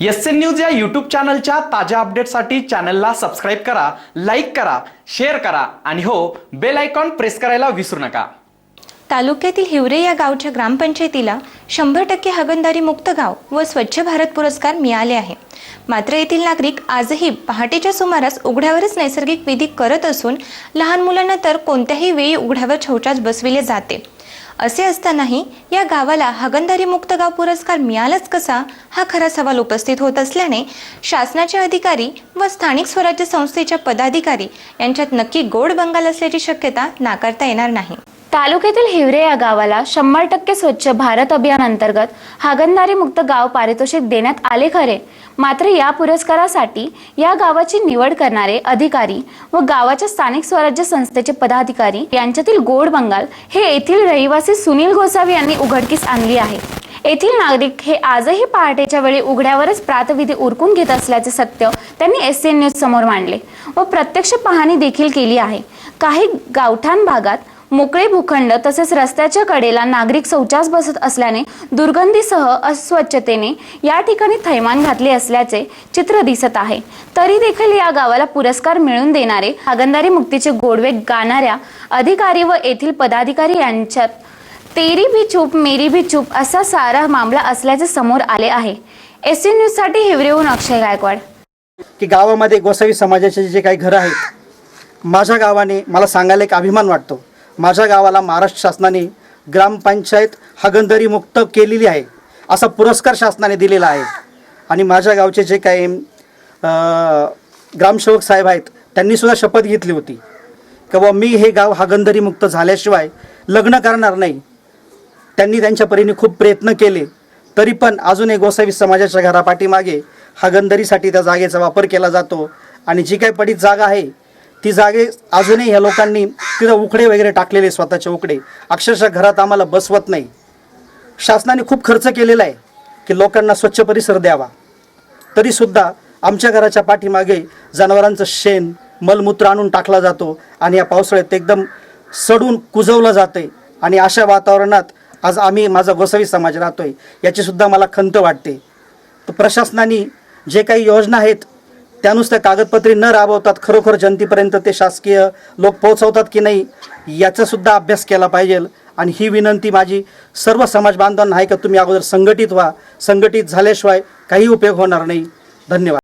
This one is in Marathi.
एस एन न्यूज या यूट्यूब चॅनलच्या ताज्या अपडेटसाठी चॅनलला सबस्क्राईब करा लाईक करा शेअर करा आणि हो बेल आयकॉन प्रेस करायला विसरू नका. तालुक्यातील हिवरे या गावच्या ग्रामपंचायतीला शंभर टक्के हगणदारी मुक्त गाव व स्वच्छ भारत पुरस्कार मिळाले आहे. मात्र येथील नागरिक आजही पहाटेच्या सुमारास उघड्यावरच नैसर्गिक विधी करत असून लहान मुलांना तर कोणत्याही वेळी उघड्यावर शौचास बसविले जाते. असे असतानाही या गावाला हागणदारी मुक्त गाव पुरस्कार मिळालाच कसा हा खरा सवाल उपस्थित होत असल्याने शासनाचे अधिकारी व स्थानिक स्वराज्य संस्थेच्या पदाधिकारी यांच्यात नक्की गोड बंगाल असल्याची शक्यता नाकारता येणार नाही. तालुक्यातील हिवरे या गावाला शंभर टक्के स्वच्छ भारत अभियान अंतर्गत हागणदारी मुक्त गाव पारितोषिक देण्यात आले खरे. मात्र या पुरस्कारासाठी या गावाची निवड करणारे अधिकारी व गावाच्या स्थानिक स्वराज्य संस्थेचे पदाधिकारी यांच्यातील गोड बंगाल हे येथील रहिवासी सुनील गोसावी यांनी उघडकीस आणली आहे. येथील नागरिक हे आजही पहाटेच्या वेळी उघड्यावरच प्रातविधी उरकून घेत असल्याचे सत्य त्यांनी एस एन न्यूज समोर मांडले व प्रत्यक्ष पाहणी देखील केली आहे. काही गावठाण भागात मोकळे भूखंड तसेच रस्त्याच्या कडेला नागरिक शौचास बसत असल्याने दुर्गंधीसह अस्वच्छतेने या ठिकाणी थैमान घातले असल्याचे चित्र दिसत आहे. तरी देखील या गावाला पुरस्कार मिळवून देणारे हागंदारी मुक्तीचे गोडवे गाणाऱ्या अधिकारी व येथील पदाधिकारी यांच्यात तेरी भी चूप मेरी भी चूप असा सारा मामला असल्याचे समोर आले आहे. एस न्यूजसाठी हिवरेहून अक्षय गायकवाड. की गावामध्ये गोसावी समाजाचे जे काही घरं आहेत माझ्या गावाने मला सांगायला एक अभिमान वाटतो. माझ्या गावाला महाराष्ट्र शासनाने ग्रामपंचायत हागंदरी मुक्त केलेली आहे असा पुरस्कार शासनाने दिलेला आहे. आणि माझ्या गावचे जे काही ग्रामसेवक साहेब आहेत त्यांनीसुद्धा शपथ घेतली होती. की बाबा मी हे गाव हागंदरी मुक्त झाल्याशिवाय लग्न करणार नाही. त्यांनी त्यांच्या परीने खूप प्रयत्न केले. तरी पण अजूनही गोसावी समाजाच्या घरापाठीमागे हागंदरीसाठी त्या जागेचा वापर केला जातो. आणि जी काही पडीत जागा आहे ती जागे अजूनही ह्या लोकांनी तिथं उकडे वगैरे टाकलेले स्वतःचे उकडे अक्षरशः घरात आम्हाला बसवत नाही. शासनाने खूप खर्च केलेला आहे की लोकांना स्वच्छ परिसर द्यावा. तरीसुद्धा आमच्या घराच्या पाठीमागे जनावरांचं शेण मलमूत्र आणून टाकला जातो आणि या पावसाळ्यात एकदम सडून कुजवलं जाते आणि अशा वातावरणात आज आम्ही माझा गोसावी समाज राहतो आहे याचीसुद्धा मला खंत वाटते. तर प्रशासनाने जे काही योजना आहेत त्या नुसत्या कागदपत्री न राबवतात खरोखर जनतेपर्यंत ते शासकीय लोक पोहोचवतात की नाही याचासुद्धा अभ्यास केला पाहिजे. आणि ही विनंती माझी सर्व समाज बांधवांना आहे का तुम्ही अगोदर संघटित व्हा. संघटित झाल्याशिवाय काही उपयोग होणार नाही. धन्यवाद.